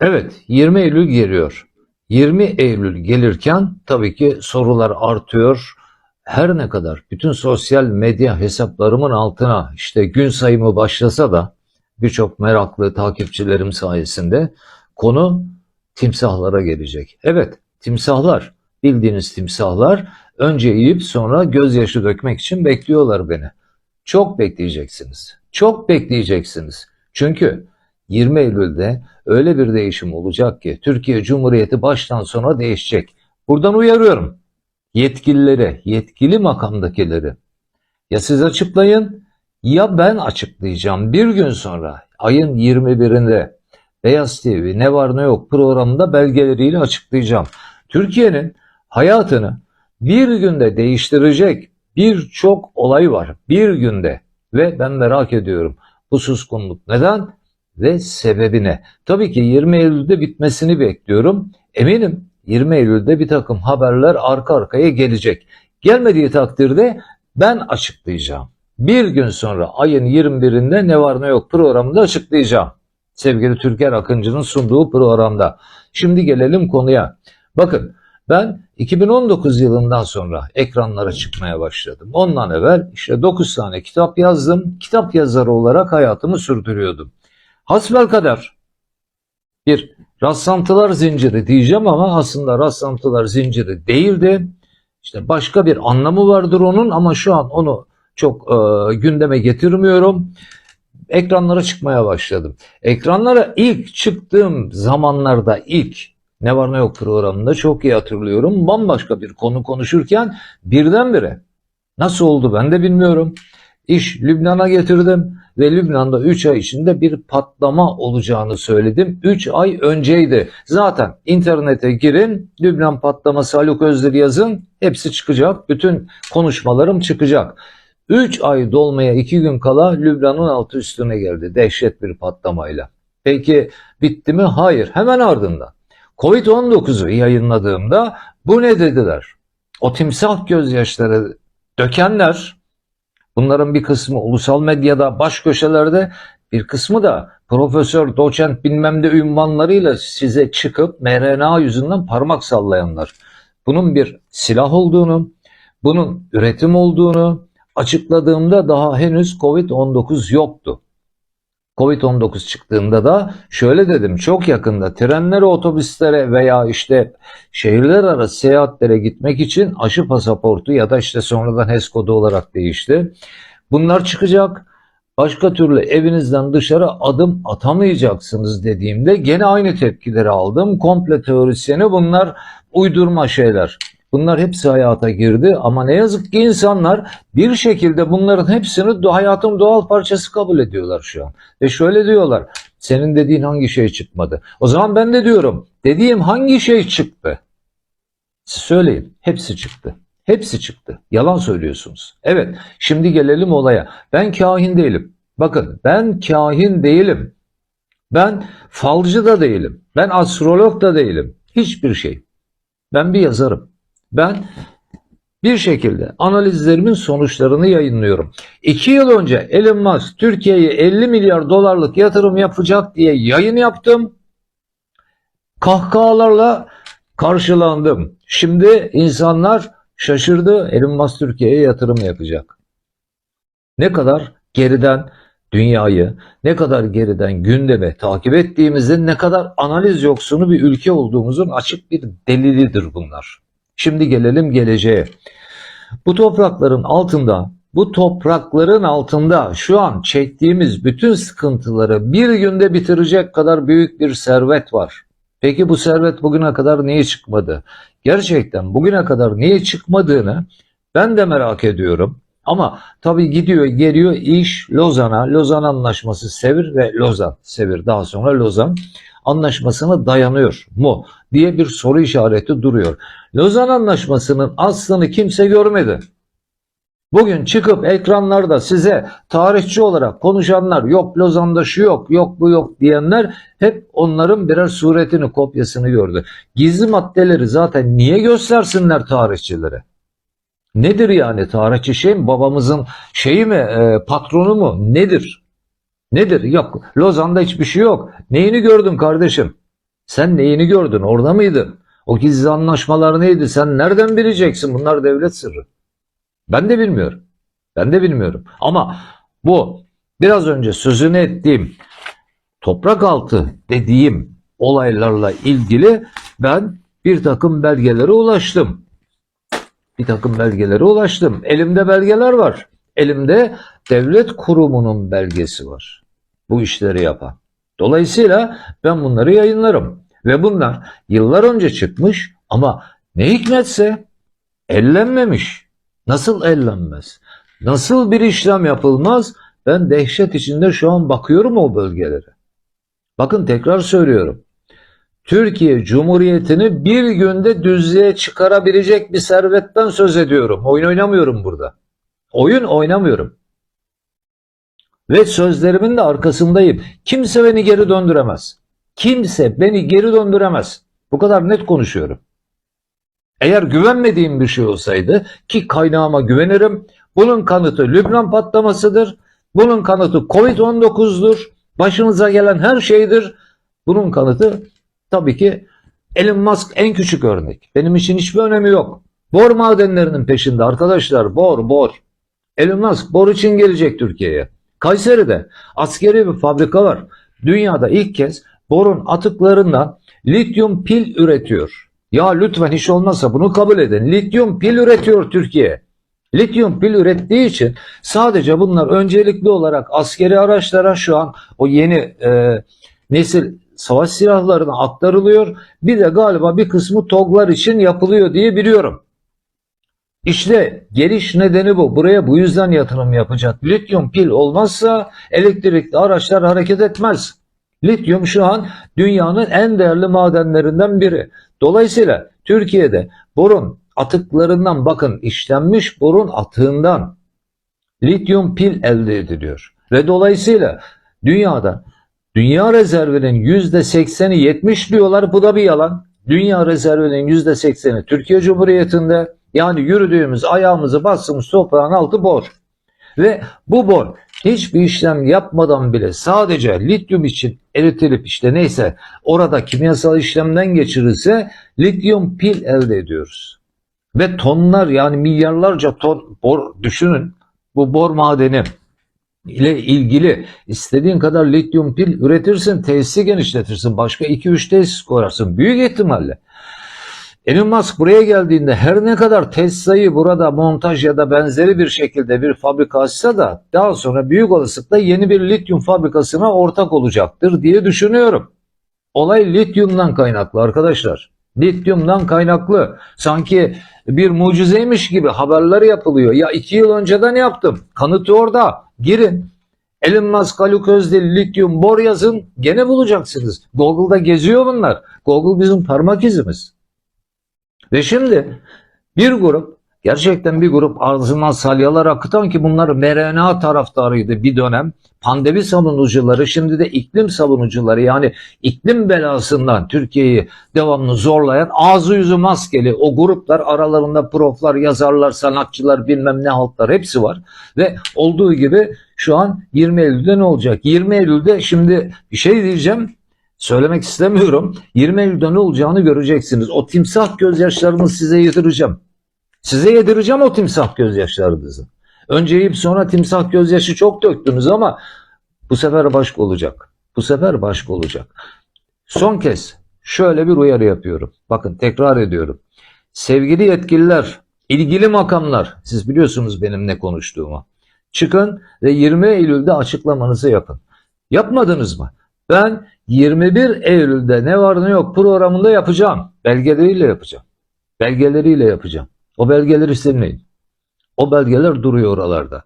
Evet, 20 Eylül geliyor. 20 Eylül gelirken tabii ki sorular artıyor. Her ne kadar bütün sosyal medya hesaplarımın altına işte gün sayımı başlasa da birçok meraklı takipçilerim sayesinde konu timsahlara gelecek. Evet, timsahlar, bildiğiniz timsahlar önce yiyip sonra gözyaşı dökmek için bekliyorlar beni. Çok bekleyeceksiniz. Çok bekleyeceksiniz. Çünkü 20 Eylül'de öyle bir değişim olacak ki Türkiye Cumhuriyeti baştan sona değişecek. Buradan uyarıyorum. Yetkilileri, yetkili makamdakileri ya siz açıklayın ya ben açıklayacağım. Bir gün sonra ayın 21'inde Beyaz TV ne var ne yok programında belgeleriyle açıklayacağım. Türkiye'nin hayatını bir günde değiştirecek birçok olay var. Bir günde ve ben merak ediyorum bu suskunluk neden ve sebebi ne? Tabii ki 20 Eylül'de bitmesini bekliyorum. Eminim 20 Eylül'de bir takım haberler arka arkaya gelecek. Gelmediği takdirde ben açıklayacağım. Bir gün sonra ayın 21'inde ne var ne yok programında açıklayacağım. Sevgili Türker Akıncı'nın sunduğu programda. Şimdi gelelim konuya. Bakın ben 2019 yılından sonra ekranlara çıkmaya başladım. Ondan evvel işte 9 tane kitap yazdım. Kitap yazarı olarak hayatımı sürdürüyordum. Hasbelkader bir rastlantılar zinciri diyeceğim ama aslında rastlantılar zinciri değildi. İşte başka bir anlamı vardır onun ama şu an onu çok e, gündeme getirmiyorum. Ekranlara çıkmaya başladım. Ekranlara ilk çıktığım zamanlarda ilk ne var ne yok programında çok iyi hatırlıyorum. Bambaşka bir konu konuşurken birdenbire nasıl oldu ben de bilmiyorum. İş Lübnan'a getirdim ve Lübnan'da 3 ay içinde bir patlama olacağını söyledim. 3 ay önceydi. Zaten internete girin, Lübnan patlaması Haluk Özdil yazın, hepsi çıkacak. Bütün konuşmalarım çıkacak. 3 ay dolmaya 2 gün kala Lübnan'ın altı üstüne geldi dehşet bir patlamayla. Peki bitti mi? Hayır. Hemen ardından. Covid-19'u yayınladığımda bu ne dediler? O timsah gözyaşları dökenler Bunların bir kısmı ulusal medyada, baş köşelerde, bir kısmı da profesör, doçent bilmem de ünvanlarıyla size çıkıp mRNA yüzünden parmak sallayanlar. Bunun bir silah olduğunu, bunun üretim olduğunu açıkladığımda daha henüz Covid-19 yoktu. Covid-19 çıktığında da şöyle dedim çok yakında trenlere, otobüslere veya işte şehirler arası seyahatlere gitmek için aşı pasaportu ya da işte sonradan HES kodu olarak değişti. Bunlar çıkacak. Başka türlü evinizden dışarı adım atamayacaksınız dediğimde gene aynı tepkileri aldım. Komple teorisyeni bunlar uydurma şeyler. Bunlar hepsi hayata girdi ama ne yazık ki insanlar bir şekilde bunların hepsini hayatın doğal parçası kabul ediyorlar şu an. Ve şöyle diyorlar, senin dediğin hangi şey çıkmadı? O zaman ben de diyorum, dediğim hangi şey çıktı? Söyleyin, hepsi çıktı. Hepsi çıktı. Yalan söylüyorsunuz. Evet, şimdi gelelim olaya. Ben kahin değilim. Bakın, ben kahin değilim. Ben falcı da değilim. Ben astrolog da değilim. Hiçbir şey. Ben bir yazarım. Ben bir şekilde analizlerimin sonuçlarını yayınlıyorum. İki yıl önce Elon Musk Türkiye'ye 50 milyar dolarlık yatırım yapacak diye yayın yaptım. Kahkahalarla karşılandım. Şimdi insanlar şaşırdı. Elon Musk Türkiye'ye yatırım yapacak. Ne kadar geriden dünyayı, ne kadar geriden gündeme takip ettiğimizde ne kadar analiz yoksunu bir ülke olduğumuzun açık bir delilidir bunlar. Şimdi gelelim geleceğe. Bu toprakların altında, bu toprakların altında şu an çektiğimiz bütün sıkıntıları bir günde bitirecek kadar büyük bir servet var. Peki bu servet bugüne kadar niye çıkmadı? Gerçekten bugüne kadar niye çıkmadığını ben de merak ediyorum. Ama tabii gidiyor geliyor iş Lozan'a, Lozan Anlaşması Sevir ve Lozan Sevir daha sonra Lozan anlaşmasına dayanıyor mu diye bir soru işareti duruyor. Lozan Anlaşması'nın aslını kimse görmedi. Bugün çıkıp ekranlarda size tarihçi olarak konuşanlar yok Lozan'da şu yok yok bu yok diyenler hep onların birer suretini kopyasını gördü. Gizli maddeleri zaten niye göstersinler tarihçilere? Nedir yani tarihçi şey mi babamızın şeyi mi e, patronu mu nedir? Nedir? Yok. Lozan'da hiçbir şey yok. Neyini gördün kardeşim? Sen neyini gördün? Orada mıydın? O gizli anlaşmalar neydi? Sen nereden bileceksin? Bunlar devlet sırrı. Ben de bilmiyorum. Ben de bilmiyorum. Ama bu biraz önce sözünü ettiğim toprak altı dediğim olaylarla ilgili ben bir takım belgelere ulaştım. Bir takım belgelere ulaştım. Elimde belgeler var. Elimde devlet kurumunun belgesi var. Bu işleri yapan. Dolayısıyla ben bunları yayınlarım. Ve bunlar yıllar önce çıkmış ama ne hikmetse ellenmemiş. Nasıl ellenmez? Nasıl bir işlem yapılmaz? Ben dehşet içinde şu an bakıyorum o bölgelere. Bakın tekrar söylüyorum. Türkiye Cumhuriyeti'ni bir günde düzlüğe çıkarabilecek bir servetten söz ediyorum. Oyun oynamıyorum burada. Oyun oynamıyorum. Ve sözlerimin de arkasındayım. Kimse beni geri döndüremez. Kimse beni geri döndüremez. Bu kadar net konuşuyorum. Eğer güvenmediğim bir şey olsaydı ki kaynağıma güvenirim. Bunun kanıtı Lübnan patlamasıdır. Bunun kanıtı Covid-19'dur. Başınıza gelen her şeydir. Bunun kanıtı tabii ki Elon Musk en küçük örnek. Benim için hiçbir önemi yok. Bor madenlerinin peşinde arkadaşlar. Bor, bor. Elon Musk bor için gelecek Türkiye'ye. Kayseri'de askeri bir fabrika var. Dünyada ilk kez borun atıklarından lityum pil üretiyor. Ya lütfen hiç olmazsa bunu kabul edin. Lityum pil üretiyor Türkiye. Lityum pil ürettiği için sadece bunlar öncelikli olarak askeri araçlara şu an o yeni e, nesil savaş silahlarına aktarılıyor. Bir de galiba bir kısmı TOG'lar için yapılıyor diye biliyorum. İşte geliş nedeni bu. Buraya bu yüzden yatırım yapacak. Lityum pil olmazsa elektrikli araçlar hareket etmez. Lityum şu an dünyanın en değerli madenlerinden biri. Dolayısıyla Türkiye'de borun atıklarından bakın işlenmiş borun atığından lityum pil elde ediliyor. Ve dolayısıyla dünyada dünya rezervinin %80'i 70 diyorlar bu da bir yalan. Dünya rezervinin %80'i Türkiye Cumhuriyeti'nde yani yürüdüğümüz ayağımızı bastığımız toprağın altı bor. Ve bu bor hiçbir işlem yapmadan bile sadece lityum için eritilip işte neyse orada kimyasal işlemden geçirirse lityum pil elde ediyoruz. Ve tonlar yani milyarlarca ton bor düşünün bu bor madeni ile ilgili istediğin kadar lityum pil üretirsin, tesisi genişletirsin, başka 2-3 tesis koyarsın büyük ihtimalle. Elon Musk buraya geldiğinde her ne kadar Tesla'yı burada montaj ya da benzeri bir şekilde bir fabrika açsa da daha sonra büyük olasılıkla yeni bir lityum fabrikasına ortak olacaktır diye düşünüyorum. Olay lityumdan kaynaklı arkadaşlar. Lityumdan kaynaklı. Sanki bir mucizeymiş gibi haberler yapılıyor. Ya iki yıl önceden yaptım. Kanıtı orada. Girin. Elon Musk, Haluk Özdil, lityum, bor yazın. Gene bulacaksınız. Google'da geziyor bunlar. Google bizim parmak izimiz. Ve şimdi bir grup gerçekten bir grup ağzından salyalar akıtan ki bunlar mRNA taraftarıydı bir dönem. Pandemi savunucuları şimdi de iklim savunucuları yani iklim belasından Türkiye'yi devamlı zorlayan ağzı yüzü maskeli o gruplar aralarında proflar, yazarlar, sanatçılar bilmem ne halklar hepsi var. Ve olduğu gibi şu an 20 Eylül'de ne olacak? 20 Eylül'de şimdi bir şey diyeceğim Söylemek istemiyorum. 20 Eylül'de ne olacağını göreceksiniz. O timsah gözyaşlarını size yedireceğim. Size yedireceğim o timsah gözyaşlarınızı. Önce yiyip sonra timsah gözyaşı çok döktünüz ama bu sefer başka olacak. Bu sefer başka olacak. Son kez şöyle bir uyarı yapıyorum. Bakın tekrar ediyorum. Sevgili yetkililer, ilgili makamlar, siz biliyorsunuz benim ne konuştuğumu. Çıkın ve 20 Eylül'de açıklamanızı yapın. Yapmadınız mı? Ben 21 Eylül'de ne var ne yok programında yapacağım. Belgeleriyle yapacağım. Belgeleriyle yapacağım. O belgeleri silmeyin. O belgeler duruyor oralarda.